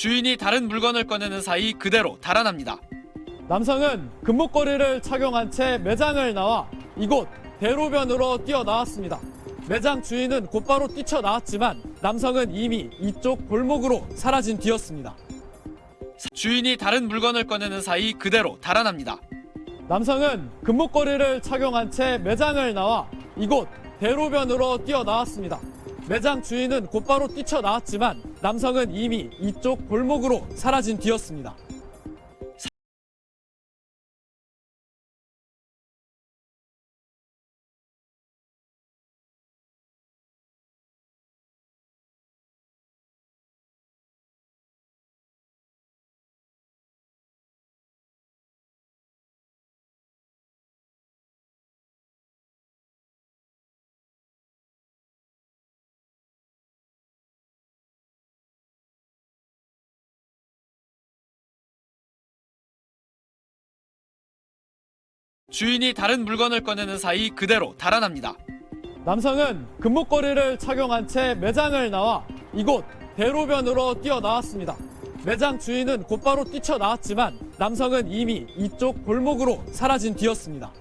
주인이 다른 물건을 꺼내는 사이 그대로 달아납니다. 남성은 금목걸이를 착용한 채 매장을 나와 이곳 대로변으로 뛰어나왔습니다. 매장 주인은 곧바로 뛰쳐나왔지만 남성은 이미 이쪽 골목으로 사라진 뒤였습니다. 주인이 다른 물건을 꺼내는 사이 그대로 달아납니다. 남성은 금목걸이를 착용한 채 매장을 나와 이곳 대로변으로 뛰어나왔습니다. 매장 주인은 곧바로 뛰쳐나왔지만 남성은 이미 이쪽 골목으로 사라진 뒤였습니다. 주인이 다른 물건을 꺼내는 사이 그대로 달아납니다. 남성은 금목걸이를 착용한 채 매장을 나와 이곳 대로변으로 뛰어나왔습니다. 매장 주인은 곧바로 뛰쳐나왔지만 남성은 이미 이쪽 골목으로 사라진 뒤였습니다.